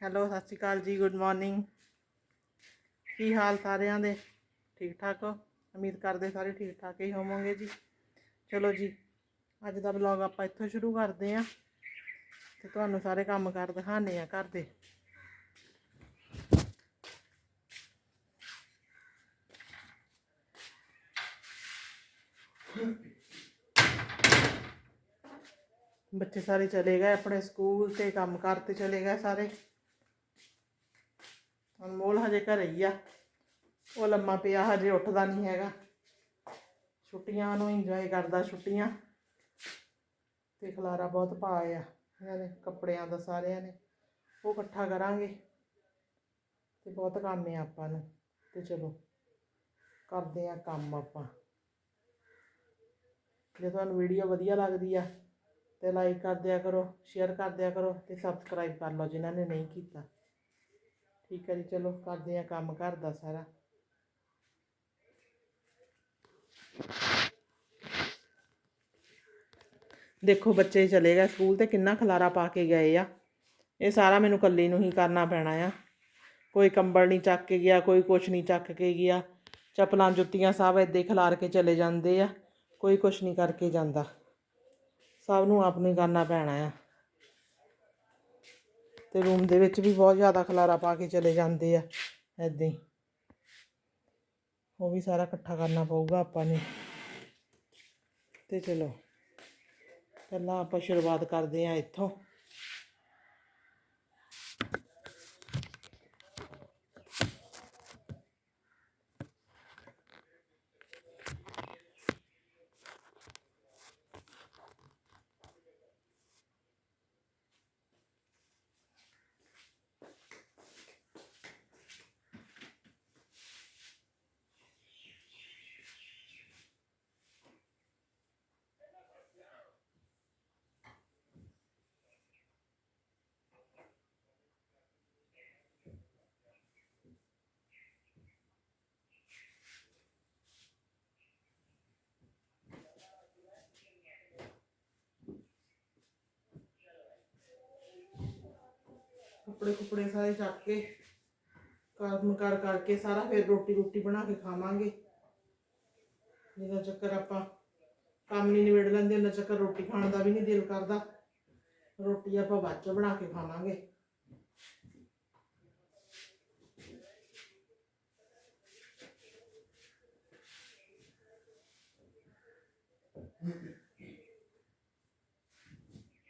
Hello, ਸਤਿ ਸ਼੍ਰੀ ਅਕਾਲ ਜੀ, good morning. ਕੀ ਹਾਲ ਸਾਰਿਆਂ ਦੇ? ਠੀਕ ਠਾਕ ਹੋ? ਉਮੀਦ ਕਰਦੇ ਸਾਰੇ ਠੀਕ ਠਾਕ ਹੀ ਹੋਵੋਗੇ ਜੀ। ਚਲੋ ਜੀ, ਅੱਜ ਦਾ ਵਲੌਗ ਆਪਾਂ ਇੱਥੋਂ ਸ਼ੁਰੂ ਕਰਦੇ ਆਂ ਤੇ ਤੁਹਾਨੂੰ ਸਾਰੇ ਕੰਮ ਕਰ ਦਿਖਾਣੇ ਆ ਘਰ ਦੇ। ਬੱਚੇ ਸਾਰੇ ਚਲੇ ਗਏ ਆਪਣੇ ਸਕੂਲ ਤੇ, ਕੰਮ ਕਰਤੇ ਚਲੇ ਗਏ ਸਾਰੇ। ਅਨਮੋਲ ਹਜੇ ਘਰੇ ਹੀ ਆ। ਉਹ ਲੰਮਾ ਪਿਆ, ਹਜੇ ਉੱਠਦਾ ਨਹੀਂ ਹੈਗਾ। ਛੁੱਟੀਆਂ ਨੂੰ ਇੰਜੋਏ ਕਰਦਾ ਛੁੱਟੀਆਂ। ਤੇ ਖਲਾਰਾ ਬਹੁਤ ਪਾਇਆ ਇਹਨਾਂ ਨੇ ਕੱਪੜਿਆਂ ਦਾ ਸਾਰਿਆਂ ਨੇ। ਉਹ ਇਕੱਠਾ ਕਰਾਂਗੇ। ਤੇ ਬਹੁਤ ਕੰਮ ਹੈ ਆਪਾਂ ਨੂੰ। ਤੇ ਚਲੋ, ਕਰਦੇ ਆ ਕੰਮ ਆਪਾਂ। ਜੇ ਤੁਹਾਨੂੰ ਵੀਡੀਓ ਵਧੀਆ ਲੱਗਦੀ ਆ, ਤੇ ਲਾਈਕ ਕਰ ਦਿਆ ਕਰੋ ਸ਼ੇਅਰ ਕਰ ਦਿਆ ਕਰੋ, ਤੇ ਸਬਸਕ੍ਰਾਈਬ ਕਰ ਲਓ ਜਿਨ੍ਹਾਂ ਨੇ ਨਹੀਂ ਕੀਤਾ। ਠੀਕ ਹੈ ਜੀ, ਚਲੋ ਕਰਦੇ ਆ ਕੰਮ ਘਰ ਦਾ ਸਾਰਾ। ਦੇਖੋ ਬੱਚੇ ਚਲੇ ਗਏ ਸਕੂਲ ਤੇ, ਕਿੰਨਾ ਖਲਾਰਾ ਪਾ ਕੇ ਗਏ ਆ। ਇਹ ਸਾਰਾ ਮੈਨੂੰ ਇਕੱਲੀ ਨੂੰ ਹੀ ਕਰਨਾ ਪੈਣਾ ਆ। ਕੋਈ ਕੰਬਲ ਨਹੀਂ ਚੱਕ ਕੇ ਗਿਆ, ਕੋਈ ਕੁਛ ਨਹੀਂ ਚੱਕ ਕੇ ਗਿਆ। ਚੱਪਲਾਂ ਜੁੱਤੀਆਂ ਸਭ ਇੱਦਾਂ ਹੀ ਖਿਲਾਰ ਕੇ ਚਲੇ ਜਾਂਦੇ ਆ, ਕੋਈ ਕੁਛ ਨਹੀਂ ਕਰਕੇ ਜਾਂਦਾ। ਸਭ ਨੂੰ ਆਪ ਨੂੰ ਹੀ ਕਰਨਾ ਪੈਣਾ ਆ। ਤੇ ਰੂਮ ਦੇ ਵਿੱਚ ਵੀ ਬਹੁਤ ਜ਼ਿਆਦਾ ਖਲਾਰਾ ਪਾ ਕੇ ਚਲੇ ਜਾਂਦੇ ਆ, ਏਦਾਂ ਹੀ। ਉਹ ਵੀ ਸਾਰਾ ਇਕੱਠਾ ਕਰਨਾ ਪਊਗਾ ਆਪਾਂ ਨੇ। ਤੇ ਚਲੋ, ਪਹਿਲਾਂ ਆਪਾਂ ਸ਼ੁਰੂਆਤ ਕਰਦੇ ਆ ਇੱਥੋਂ। ਕੱਪੜੇ ਕੁਪੜੇ ਸਾਰੇ ਚੱਕ ਕੇ ਕੰਮ ਕਰ ਕਰਕੇ ਸਾਰਾ ਫਿਰ ਰੋਟੀ ਰੋਟੀ ਬਣਾ ਕੇ ਖਾਵਾਂਗੇ। ਜਿਹਦਾ ਚੱਕਰ ਆਪਾਂ ਕੰਮ ਨਹੀਂ ਨਿਬੇੜ ਲੈਂਦੇ ਉਹਨਾਂ ਚੱਕਰ ਰੋਟੀ ਖਾਣ ਦਾ ਵੀ ਨਹੀਂ ਦਿਲ ਕਰਦਾ। ਰੋਟੀ ਆਪਾਂ ਬਾਅਦ ਚੋਂ ਬਣਾ ਕੇ ਖਾਵਾਂਗੇ।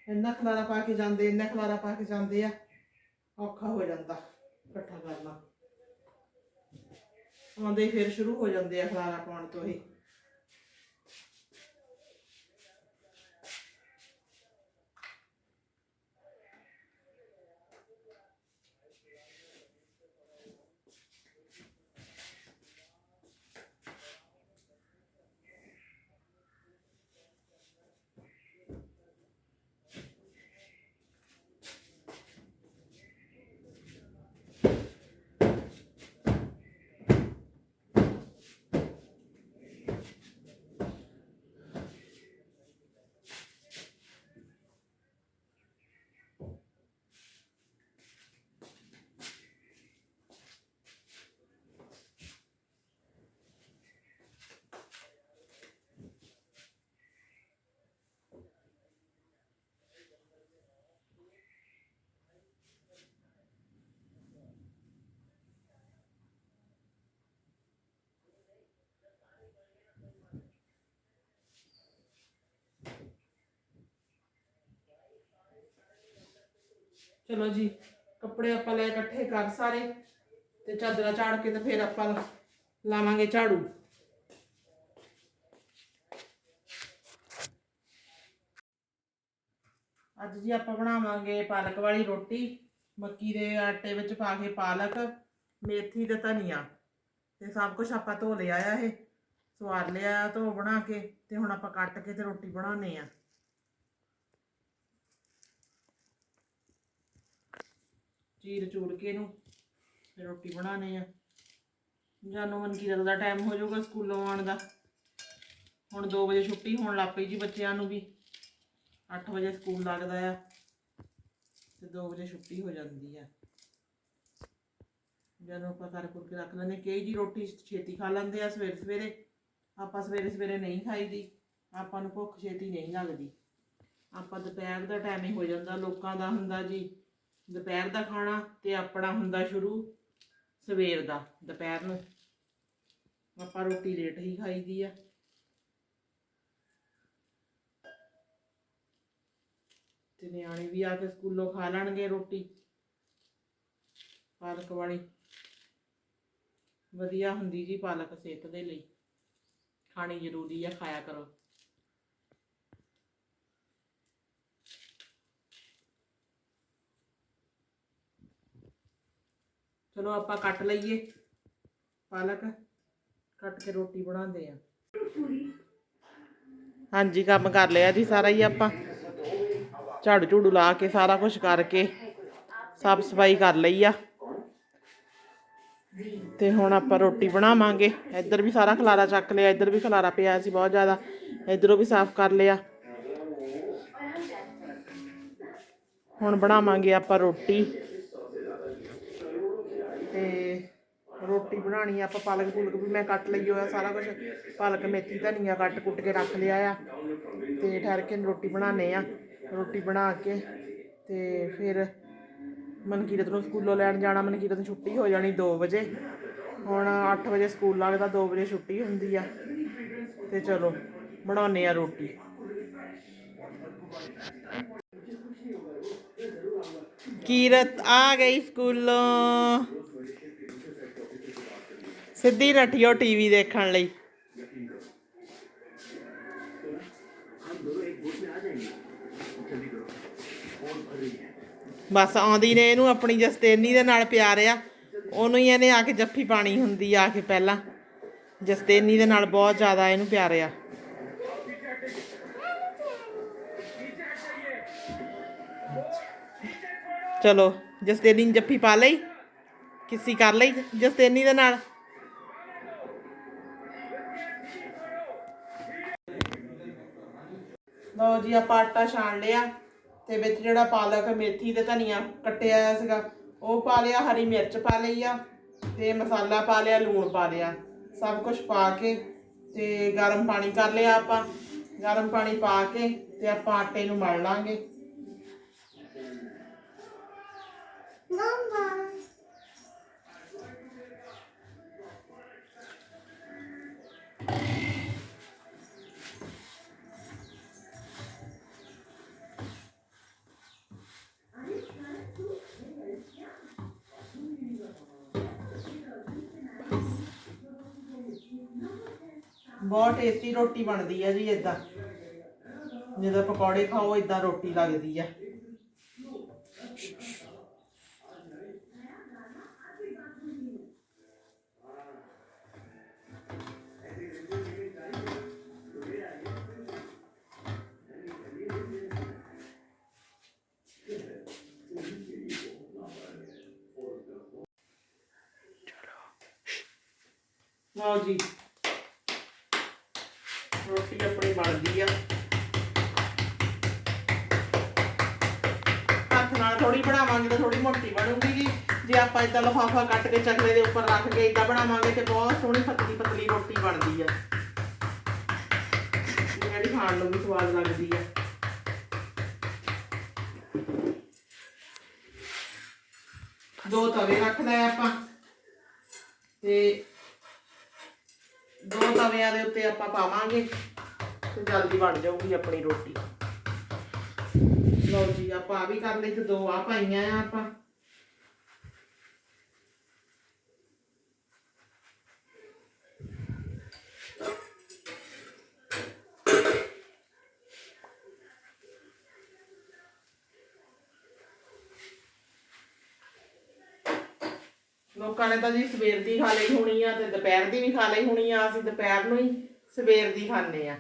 ਇੰਨਾ ਖਲਾਰਾ ਪਾ ਕੇ ਜਾਂਦੇ, ਇੰਨਾ ਖਲਾਰਾ ਪਾ ਕੇ ਜਾਂਦੇ ਆ। ਔਖਾ ਹੋ ਜਾਂਦਾ ਇਕੱਠਾ ਕਰਨਾ। ਆਉਂਦੇ ਹੀ ਫਿਰ ਸ਼ੁਰੂ ਹੋ ਜਾਂਦੇ ਆ ਖਲਾਰਾ ਪਾਉਣ ਤੋਂ ਹੀ ਚਲੋ ਜੀ, ਕੱਪੜੇ ਆਪਾਂ ਲੈ ਇਕੱਠੇ ਕਰ ਸਾਰੇ ਤੇ ਚਾਦਰਾ ਝਾੜ ਕੇ ਤੇ ਫਿਰ ਆਪਾਂ ਲਾਵਾਂਗੇ ਝਾੜੂ। ਅੱਜ ਜੀ ਆਪਾਂ ਬਣਾਵਾਂਗੇ ਪਾਲਕ ਵਾਲੀ ਰੋਟੀ, ਮੱਕੀ ਦੇ ਆਟੇ ਵਿੱਚ ਪਾ ਕੇ ਪਾਲਕ, ਮੇਥੀ ਤੇ ਧਨੀਆ। ਤੇ ਸਭ ਕੁਝ ਆਪਾਂ ਧੋ ਲਿਆ ਆ ਇਹ, ਸਵਾਰ ਲਿਆ ਧੋ ਬਣਾ ਕੇ ਤੇ ਹੁਣ ਆਪਾਂ ਕੱਟ ਕੇ ਤੇ ਰੋਟੀ ਬਣਾਉਣੇ ਆ। ਚੀਰ ਚੂਰ ਕੇ ਇਹਨੂੰ ਫਿਰ ਰੋਟੀ ਬਣਾਉਣੇ ਆ। ਜਦੋਂ ਮਨ ਕੀ ਦਾ ਟਾਈਮ ਹੋ ਜਾਊਗਾ ਸਕੂਲੋਂ ਆਉਣ ਦਾ। ਹੁਣ 2 ਵਜੇ ਛੁੱਟੀ ਹੋਣ ਲੱਗ ਪਈ ਜੀ ਬੱਚਿਆਂ ਨੂੰ ਵੀ। 8 ਵਜੇ ਸਕੂਲ ਲੱਗਦਾ ਆ ਤੇ 2 ਵਜੇ ਛੁੱਟੀ ਹੋ ਜਾਂਦੀ ਆ। ਜਦੋਂ ਆਪਾਂ ਕਰ ਕੁਰ ਕੇ ਰੱਖ ਲੈਂਦੇ, ਕਈ ਜੀ ਰੋਟੀ ਛੇਤੀ ਖਾ ਲੈਂਦੇ ਆ ਸਵੇਰੇ ਸਵੇਰੇ। ਆਪਾਂ ਸਵੇਰੇ ਸਵੇਰੇ ਨਹੀਂ ਖਾਈਦੀ, ਆਪਾਂ ਨੂੰ ਭੁੱਖ ਛੇਤੀ ਨਹੀਂ ਲੱਗਦੀ। ਆਪਾਂ ਦੁਪਹਿਰ ਦਾ ਟਾਈਮ ਹੀ ਹੋ ਜਾਂਦਾ, ਲੋਕਾਂ ਦਾ ਹੁੰਦਾ ਜੀ। ਦੁਪਹਿਰ ਦਾ ਖਾਣਾ ਤੇ ਆਪਣਾ ਹੁੰਦਾ ਸ਼ੁਰੂ ਸਵੇਰ ਦਾ। ਦੁਪਹਿਰ ਨੂੰ ਆਪਾਂ ਰੋਟੀ ਲੇਟ ਹੀ ਖਾਈਦੀ ਆ। ਤੇ ਨਿਆਣੇ ਵੀ ਆ ਕੇ ਸਕੂਲੋਂ ਖਾ ਲੈਣਗੇ ਰੋਟੀ। ਪਾਲਕ ਵਾਲੀ। ਵਧੀਆ ਹੁੰਦੀ ਜੀ ਪਾਲਕ ਸਿਹਤ ਦੇ ਲਈ। ਖਾਣੀ ਜ਼ਰੂਰੀ ਆ, ਖਾਇਆ ਕਰੋ। ਚਲੋ ਆਪਾਂ ਕੱਟ ਲਈਏ ਪਾਲਕ ਕੱਟ ਕੇ ਰੋਟੀ ਬਣਾਉਂਦੇ ਆ ਹਾਂਜੀ ਕੰਮ ਕਰ ਲਿਆ ਜੀ ਸਾਰਾ ਹੀ ਆਪਾਂ ਝਾੜੂ ਝੂੜੂ ਲਾ ਕੇ ਸਾਰਾ ਕੁਝ ਕਰਕੇ ਸਾਫ਼ ਸਫ਼ਾਈ ਕਰ ਲਈ ਆ ਤੇ ਹੁਣ ਆਪਾਂ ਰੋਟੀ ਬਣਾਵਾਂਗੇ ਇੱਧਰ ਵੀ ਸਾਰਾ ਖਲਾਰਾ ਚੱਕ ਲਿਆ ਇੱਧਰ ਵੀ ਖਲਾਰਾ ਪਿਆ ਸੀ ਬਹੁਤ ਜ਼ਿਆਦਾ ਇੱਧਰੋਂ ਵੀ ਸਾਫ਼ ਕਰ ਲਿਆ ਹੁਣ ਬਣਾਵਾਂਗੇ ਆਪਾਂ ਰੋਟੀ ਤੇ ਰੋਟੀ ਬਣਾਣੀ ਆ, ਆਪਾਂ ਪਾਲਕ ਪੁਲਕ ਵੀ ਮੈਂ ਕੱਟ ਲਈ ਹੋਇਆ ਸਾਰਾ ਕੁਝ ਪਾਲਕ ਮੇਥੀ, ਧਨੀਆ ਕੱਟ ਕੁੱਟ ਕੇ ਰੱਖ ਲਿਆ ਆ ਤੇ ਠਹਿਰ ਕੇ ਰੋਟੀ ਬਣਾਣੇ ਆ। ਰੋਟੀ ਬਣਾ ਕੇ ਤੇ ਫਿਰ ਮਨਕੀਰਤ ਨੂੰ ਸਕੂਲੋਂ ਲੈਣ ਜਾਣਾ। ਮਨਕੀਰਤ ਨੂੰ ਛੁੱਟੀ ਹੋ ਜਾਣੀ 2 ਵਜੇ। ਹੁਣ 8 ਵਜੇ ਸਕੂਲ ਲੱਗਦਾ 2 ਵਜੇ ਛੁੱਟੀ ਹੁੰਦੀ ਆ। ਤੇ ਚਲੋ ਬਣਾਉਣੇ ਆ ਰੋਟੀ। ਕੀਰਤ ਆ ਗਈ ਸਕੂਲੋਂ। ਸਿੱਧੀ ਨੱਠਿਓ ਟੀਵੀ ਦੇਖਣ ਲਈ। ਬਸ ਆਉਂਦੀ ਨੇ ਇਹਨੂੰ ਆਪਣੀ ਜਸਤੇਨੀ ਦੇ ਨਾਲ ਪਿਆਰ ਆ। ਉਹਨੂੰ ਹੀ ਇਹਨੇ ਆ ਕੇ ਜੱਫੀ ਪਾਣੀ ਹੁੰਦੀ ਆ ਕੇ ਪਹਿਲਾਂ। ਜਸਤੇਨੀ ਦੇ ਨਾਲ ਬਹੁਤ ਜ਼ਿਆਦਾ ਇਹਨੂੰ ਪਿਆਰ ਆ। ਚਲੋ, ਜਸਤੇਨੀ ਜੱਫੀ ਪਾ ਲਈ। ਕਿਸੀ ਕਰ ਲਈ ਜਸਤੇਨੀ ਦੇ ਨਾਲ। ਲਓ ਜੀ, ਆਪਾਂ ਆਟਾ ਛਾਣ ਲਿਆ ਤੇ ਵਿੱਚ ਜਿਹੜਾ ਪਾਲਕ ਮੇਥੀ ਤੇ ਧਨੀਆ ਕੱਟਿਆ ਹੋਇਆ ਸੀਗਾ, ਉਹ ਪਾ ਲਿਆ, ਹਰੀ ਮਿਰਚ ਪਾ ਲਈ ਆ ਤੇ ਮਸਾਲਾ ਪਾ ਲਿਆ, ਲੂਣ ਪਾ ਲਿਆ, ਸਭ ਕੁਝ ਪਾ ਕੇ ਤੇ ਗਰਮ ਪਾਣੀ ਕਰ ਲਿਆ ਆਪਾਂ, ਗਰਮ ਪਾਣੀ ਪਾ ਕੇ ਤੇ ਆਪਾਂ ਆਟੇ ਨੂੰ ਮਲ ਲਾਂਗੇ। ਬਹੁਤ ਟੇਸਟੀ ਰੋਟੀ ਬਣਦੀ ਆ ਜੀ ਇਦਾਂ ਜਦੋਂ ਪਕੌੜੇ ਖਾਓ ਇਦਾਂ ਰੋਟੀ ਲੱਗਦੀ ਆ। ਲਓ ਜੀ। ਰੋਟੀ ਆਪਣੀ ਬਣਦੀ ਆ। ਹੱਥ ਨਾਲ ਥੋੜੀ ਬਣਾਵਾਂਗੇ ਤਾਂ ਥੋੜੀ ਮੋਟੀ ਬਣੂਗੀ ਜੀ। ਜੇ ਆਪਾਂ ਇਦਾਂ ਲਫਾਫਾ ਕੱਟ ਕੇ ਚਕਲੇ ਦੇ ਉੱਪਰ ਰੱਖ ਕੇ ਇਦਾਂ ਬਣਾਵਾਂਗੇ ਤੇ ਬਹੁਤ ਸੋਹਣੀ ਪਤਲੀ ਪਤਲੀ ਰੋਟੀ ਬਣਦੀ ਆ। ਜਿਹੜੀ ਖਾਣ ਨੂੰ ਵੀ ਸਵਾਦ ਲੱਗਦੀ ਆ। ਦੋ ਤਵੇ ਰੱਖਦਾ ਆਪਾਂ। ਤੇ ਦੋ ਤਵਿਆਂ ਦੇ ਉੱਤੇ ਆਪਾਂ ਪਾਵਾਂਗੇ ਤੇ ਜਲਦੀ ਬਣ ਜਾਊਗੀ ਆਪਣੀ ਰੋਟੀ। ਲਓ ਜੀ, ਆਪਾਂ ਆ ਵੀ ਕਰ ਲਈ ਤੇ ਦੋ ਆ ਪਾਈਆਂ ਆ ਆਪਾਂ। ਲੋਕਾਂ ਨੇ ਤਾਂ ਜੀ ਸਵੇਰ ਦੀ ਖਾ ਲਈ ਹੋਣੀ ਆ ਤੇ ਦੁਪਹਿਰ ਦੀ ਵੀ ਖਾ ਲਈ ਹੋਣੀ ਆ, ਅਸੀਂ ਦੁਪਹਿਰ ਨੂੰ ਹੀ ਸਵੇਰ ਦੀ ਖਾਂਦੇ ਆ।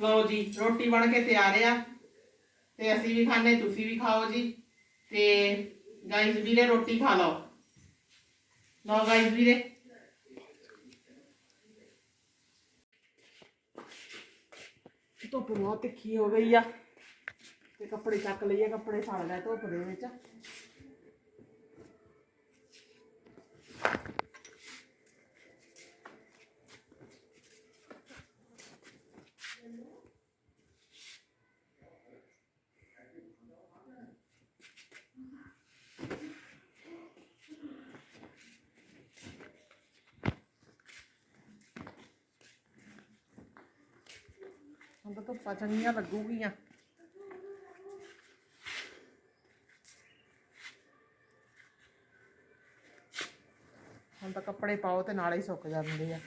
ਲਓ ਜੀ, ਰੋਟੀ ਬਣ ਕੇ ਤਿਆਰ ਆ। ਤੇ ਅਸੀਂ ਵੀ ਖਾਣੇ ਤੁਸੀਂ ਵੀ ਖਾਓ ਜੀ। ਤੇ ਗਾਇਸ ਵੀਰੇ, ਰੋਟੀ ਖਾ ਲਓ। ਲਓ ਗਾਇਸ ਵੀਰੇ। ਧੁੱਪ ਬਹੁਤ ਤਿੱਖੀ ਹੋ ਗਈ ਆ। ਤੇ ਕੱਪੜੇ ਚੱਕ ਲਈਏ, ਕੱਪੜੇ ਫੜ ਲੈ ਧੁੱਪ ਦੇ ਵਿੱਚ। ਧੁੱਪਾਂ ਚੰਗੀਆਂ ਲੱਗੂਗੀਆਂ। ਹੁਣ ਤਾਂ ਕੱਪੜੇ ਪਾਓ ਤੇ ਨਾਲੇ ਹੀ ਸੁੱਕ ਜਾਂਦੇ ਆ।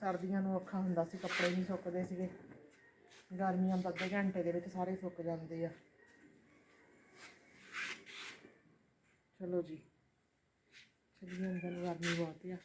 ਸਰਦੀਆਂ ਨੂੰ ਔਖਾ ਹੁੰਦਾ ਸੀ, ਕੱਪੜੇ ਨਹੀਂ ਸੁੱਕਦੇ ਸੀਗੇ। ਗਰਮੀਆਂ ਦਾ ਅੱਧੇ ਘੰਟੇ ਦੇ ਵਿੱਚ ਸਾਰੇ ਸੁੱਕ ਜਾਂਦੇ ਆ। ਚਲੋ ਜੀ, ਚਲੀਏ ਅੰਦਰ, ਗਰਮੀ ਬਹੁਤ ਆ।